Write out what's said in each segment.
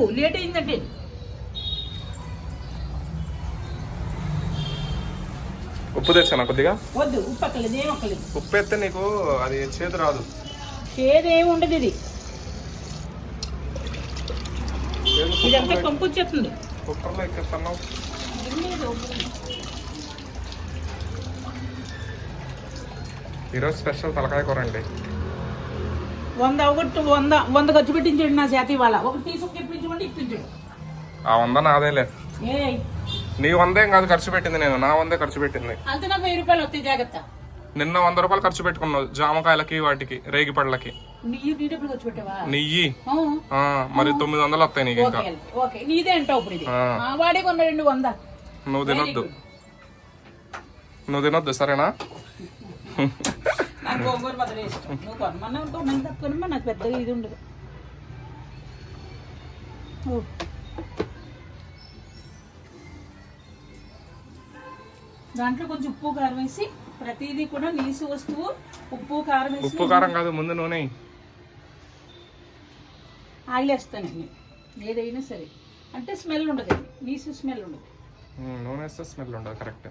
ఉప్పు లేట్ అయిందంటే. ఉప్పు తెచ్చాను కొద్దిగా? వద్దు ఉప్పు అక్కలేదు ఏం అక్కలేదు ఉప్పు ఎత్తే నీకు అది చేతి రాదు. ఏదేమి ఉండదు ఇది. చేదు ఇదంతా కంపు వచ్చేస్తుంది. కుక్కర్లో ఎక్కిస్తున్నావు ఈరోజు స్పెషల్ తలకాయ కూర అండి. వంద ఒకటి వంద వంద ఖర్చు పెట్టించండి నా చేతి ఇవాళ. ఒకటి తీసుకుని ఇప్పించమంటే ఇప్పించండి. ఆ వంద నాదేలే. ఏ? నీ వందేం కాదు ఖర్చు పెట్టింది నేను. నా వందే ఖర్చు పెట్టింది. అంత నాకు వెయ్యి రూపాయలు వస్తాయి జాగ్రత్త. నిన్న వంద రూపాయలు ఖర్చు పెట్టుకున్నావు జామకాయలకి వాటికి రేగి పళ్ళకి ఖర్చు పెట్టావా? నెయ్యి. ఆ, మరి తొమ్మిది వందలు వస్తాయి నీకు ఇంకా. Okay okay. నీదే అంటావు ఇప్పుడు ఇది. ఆ. ఆ, వాడే కొన్న రెండు వంద. నువ్వు తినొద్దు. నువ్వు తినొద్దు సరేనా? నాకు గోంగూర బదులు ఇష్టం. నువ్వు కొనమన్నా కొనమని తక్కువనమ్మా నాకు పెద్దగా ఇది ఉండదు. దాంట్లో కొంచెం ఉప్పు కారం వేసి ప్రతిదీ కూడా నీసు వస్తువు ఉప్పు కారం వేసి ఉప్పు కారం కాదు ముందు నూనె. ఆగిలేస్తానండి ఏదైనా సరే. అంటే స్మెల్ ఉండదు. నీసు స్మెల్ ఉండదు. నూనె వేస్తే స్మెల్ ఉండదు కరెక్ట్.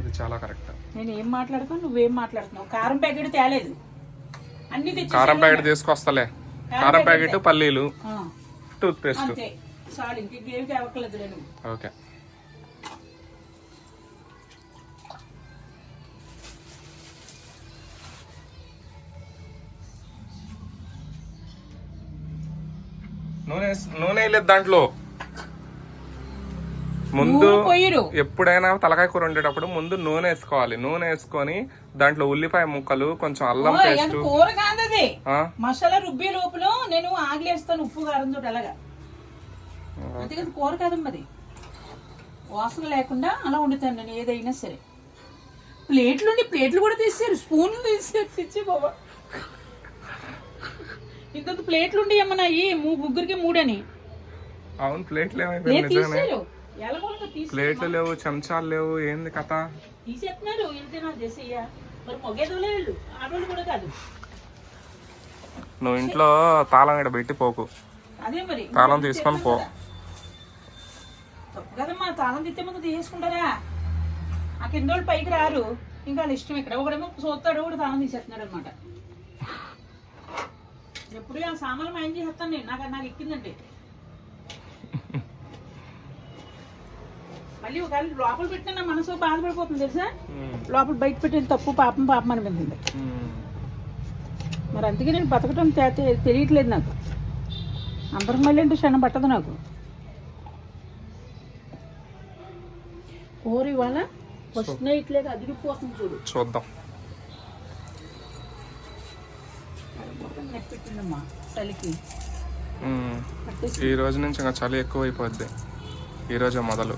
ఇది చాలా కరెక్ట్. నేను ఏం మాట్లాడుతాను నువ్వేం మాట్లాడుతున్నావు? కారం ప్యాకెట్ తేలేదు. అన్ని కారం ప్యాకెట్ తీసుకొస్తలే. కారం ప్యాకెట్ పల్లీలు టూత్ పేస్ట్ అంతే. చాలు ఇంక ఇంకేమి తేవక్కర్లేదు నేను. ఓకే. నూనె నూనె వేయలేదు దాంట్లో. ముందు ఎప్పుడైనా తలకాయ కూర వండేటప్పుడు ముందు నూనె వేసుకోవాలి. నూనె వేసుకొని దాంట్లో ఉల్లిపాయ ముక్కలు కొంచెం అల్లం పేస్ట్. కూర కాదు అది ఆ, మసాలా రుబ్బే లోపల నేను ఆగిలేస్తాను ఉప్పు కారం తోటి అలాగా. అంతే కదా కూర కాదమ్మా అది వాసన లేకుండా అలా వండుతాను నేను ఏదైనా సరే. ప్లేట్లు ఉండి ప్లేట్లు కూడా తీసారు స్పూన్లు తీసారు తెచ్చి బాబా. ఇంత ప్లేట్లు ఉండి అమ్మా నా ఈ ము- ముగ్గురికి మూడని? అవును ప్లేట్లు లేదు ప్లేట్లు లేవు చెంచాలు లేవు ఏంది కథ? తీసేస్తున్నారు నువ్వు ఇంట్లో తాళం ఇక్కడ పెట్టి పోకు. అదే మరి తాళం తీసుకొని పో. కదమ్మా తాళం తిట్టే ముందు తీసుకుంటారా ఆ కింద వాళ్ళు పైకి రారు. ఇంకా ఇష్టం ఇక్కడ ఒకడేమో చూస్తాడు కూడా తాళం తీసేస్తున్నాడు అనమాట ఎప్పుడు ఆ సామాన్లు మైండ్ చేస్తాను నేను. నాకు నాకు ఎక్కిందంటే. మళ్ళీ ఒకవేళ లోపల పెట్టిన మనసు బాధపడిపోతుంది తెలుసా? లోపల బయట పెట్టిన తప్పు పాపం పాపం అనిపించింది. మరి అందుకే నేను బతకటం తెలియట్లేదు నాకు. అందరికి మళ్ళీ అంటే క్షణం పట్టదు నాకు. కూర ఇవాళ ఫస్ట్ నైట్ లేక అదిరిపోతుంది చూడు. చూద్దాం. చలికి ఈ రోజు నుంచి ఇంకా చలి ఎక్కువ అయిపోద్ది ఈ రోజే మొదలు.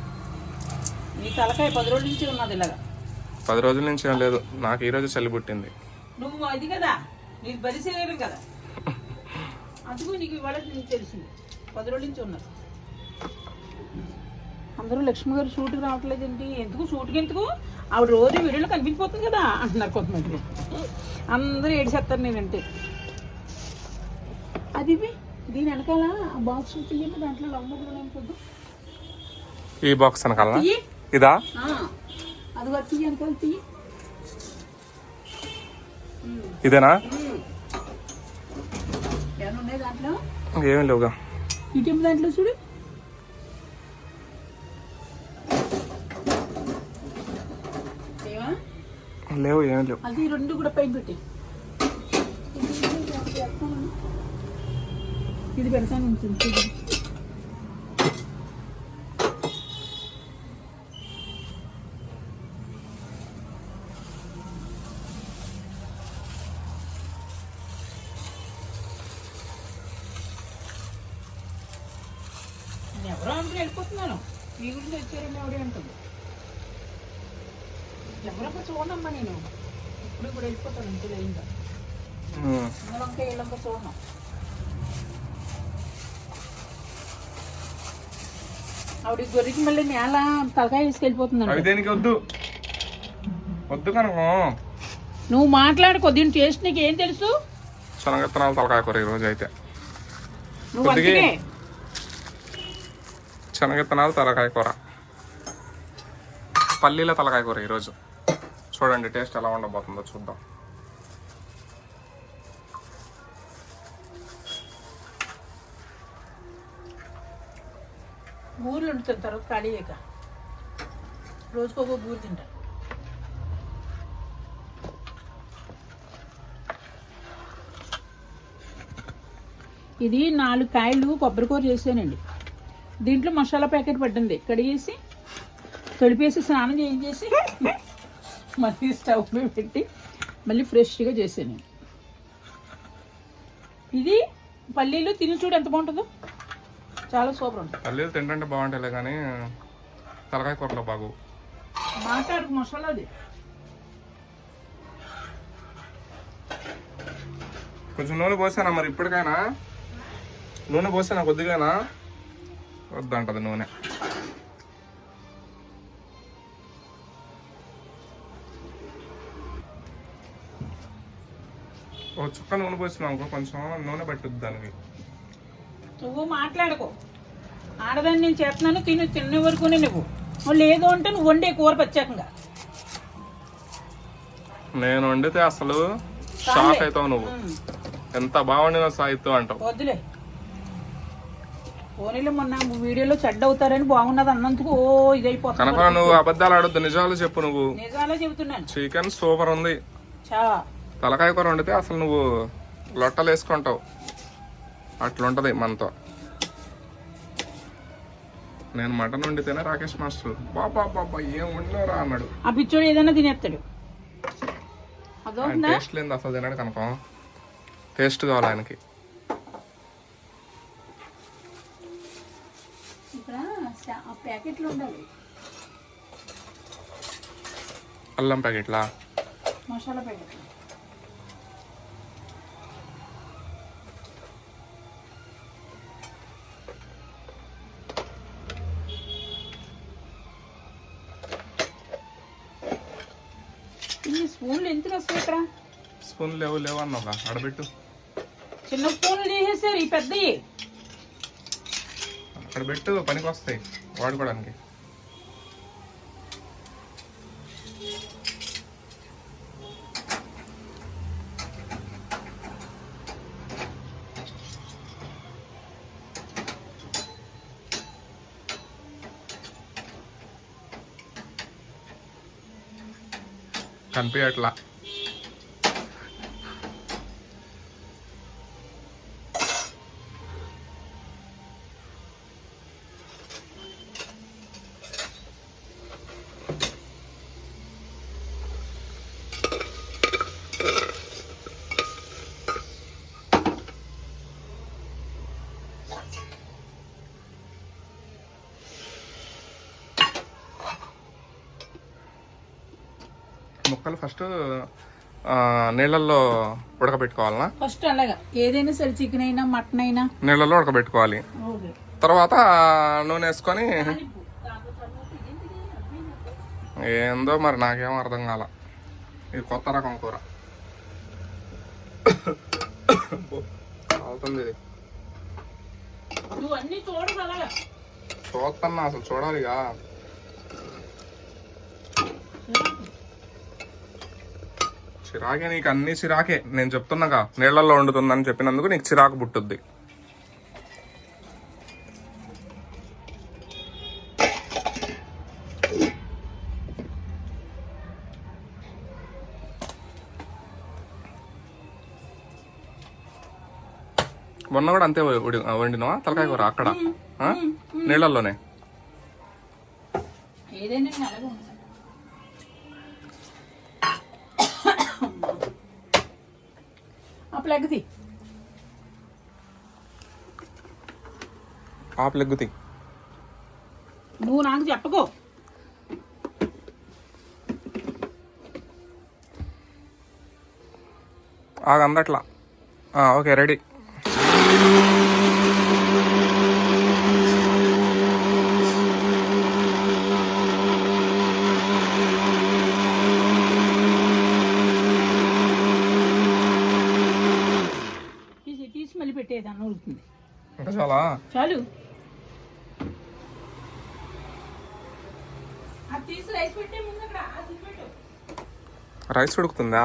నీ తలకాయ పది రోజుల నుంచి ఉన్నది ఇలాగా. పది రోజుల నుంచి లేదు. నాకు ఈ రోజు చలి పుట్టింది. నువ్వు అది కదా. నీకు బలి శరీరం కదా. అందుకు నీకు ఇవాళ నీకు తెలిసింది. పది రోజుల నుంచి ఉన్నది. అందరూ లక్ష్మి గారు షూట్కి రావట్లేదు ఏంటి ఎందుకు? షూట్కి ఎందుకు? ఆవిడ రోజు వీడియోలో కనిపించిపోతుంది కదా అంటున్నారు కొంతమంది. అందరూ ఏడిసేస్తారు నేనంటే. అది. దీని వెనకాల బాక్స్ తీయండి దాంట్లో లవ్ మొగ్గులు చూద్దాం. ఈ బాక్స్ అనకాల తీయి. ఇదా? ఇదేనా? ఏమీ లేవుగా. దాంట్లో చూడు. లేవు? ఏమీ లేవు. అది రెండు కూడా పైన పెట్టి. ఇది పెడతాను నేను ఎవరో అనుకుని వెళ్ళిపోతున్నాను. మీ గురించి వచ్చారని ఎవడే ఉంటుంది ఎవరొక చూడమ్మా నేను. ఇప్పుడు ఇప్పుడు వెళ్ళిపోతాను ఇంకా ఉమ్. ఇంకొక ఇళ్ళంక చూడను. ఆవిడ గొర్రెకి మళ్ళీ నేల తలకాయ తీసుకెళ్ళిపోతుందండి అవి దేనికి వద్దు? వద్దు కనుక. నువ్వు మాట్లాడుకో దీని టేస్ట్ నీకు ఏం తెలుసు? శనగత్తనాలు తలకాయ కూర ఈ రోజు అయితే నువ్వు కొద్దిగా అందుకే శనగిత్తనాలు తలకాయ కూర. పల్లీల తలకాయ కూర ఈరోజు. చూడండి టేస్ట్ ఎలా ఉండబోతుందో చూద్దాం. బూరెలు వండుతాను తర్వాత ఖాళీ అయ్యాక రోజుకు ఒక బూరు తింటా. ఇది నాలుగు కాయలు కొబ్బరికూర చేసానండి దీంట్లో మసాలా ప్యాకెట్ పట్టింది. కడిగేసి తొలిపేసి స్నానం చేయించేసి మళ్ళీ స్టవ్ మీద పెట్టి మళ్ళీ ఫ్రెష్గా చేసాను ఇది పల్లీలు తిని చూడు ఎంత బాగుంటుందో. చాలా సూపర్ ఉంటుంది. పల్లీలు తింటుంటే బాగుంటాయిలే కానీ తలకాయ కూరలో బాగు మాట్లాడు మసాలాది కొంచెం నూనె పోసానా మరి ఇప్పటికైనా? నూనె పోసానా కొద్దిగానా? వద్దంటది నూనె. ఓ చుక్క నూనె అనుకో కొంచెం నూనె పట్టుద్ది దానికి. నువ్వు మాట్లాడుకో. ఆడదాన్ని నేను చేస్తున్నాను తిను తిన్న వరకునే నువ్వు. నువ్వు లేదు అంటే నువ్వు వండే కూర ప్రత్యేకంగా. నేను వండితే అసలు షాక్ అవుతావు నువ్వు. ఎంత బాగుండిన సాహిత్యం అంటావు. వద్దులే. పోనీలో మొన్న వీడియోలో చెడ్డ అవుతారని బాగున్నది అన్నందుకు ఓ ఇదైపోతుంది. కనుక నువ్వు అబద్ధాలు ఆడొద్దు. నిజాలు చెప్పు నువ్వు. నిజాలే చెబుతున్నాను. చికెన్ సూపర్ ఉంది. చా తలకాయ కూర వండితే అసలు నువ్వు లొట్టలు వేసుకుంటావు అట్లుంటది మనతో. నేను మటన్ వండితేనే రాకేష్ మాస్టర్. బాబా బాబా ఏం వండినవరా అన్నాడు. ఆ పిచ్చోడు ఏదైనా తినేస్తాడు. అదవుతుందా టేస్ట్ లేదు అసలు తినడు కనుక టేస్ట్ కావాలి ఆయనకి ఇక్కడ ఆ ప్యాకెట్లు ఉండాలి అల్లం ప్యాకెట్లా? మసాలా ప్యాకెట్లు. ఇన్ని స్పూన్లు ఎందుకు వస్తాయి ఇక్కడ స్పూన్ లేవు లేవు అన్నావుగా. ఆడబెట్టు. చిన్న స్పూన్లు చేసేసారు ఈ పెద్దవి అక్కడ పెట్టు పనికి వస్తాయి. వాడుకోవడానికి కనిపించట్లా ముక్కలు ఫస్ట్ నీళ్ళల్లో ఉడకబెట్టుకోవాలనా? ఫస్ట్ అలాగా. ఏదైనా సరే చికెన్ అయినా మటన్ అయినా. నీళ్ళల్లో ఉడకబెట్టుకోవాలి. తర్వాత నూనె వేసుకొని ఏందో మరి నాకేం అర్థం కాల. ఇది కొత్త రకం కూర. అవుతుంది ఇది. చూస్తున్నా అసలు చూడాలిగా. చిరాకే నీకు అన్ని చిరాకే. నేను చెప్తున్నాగా నీళ్ళల్లో వండుతుందని చెప్పినందుకు నీకు చిరాకు పుట్టుద్ది. మొన్న కూడా అంతే వండినావా? తలకాయ కూర అక్కడ? నీళ్ళల్లోనే? ఏదైనా అలాగే ఉంటాను ఆ ప్లగ్ తీ. నువ్వు నాకు చెప్పకో. ఆగ అందట్లా. ఆ, ఓకే రెడీ. పెట్టేదాన్ని ఉడుతుంది చాలా? చాలు. అది తీసి రైస్ పెట్టే ముందు అక్కడ అది పెట్టు. రైస్ ఉడుకుతుందా?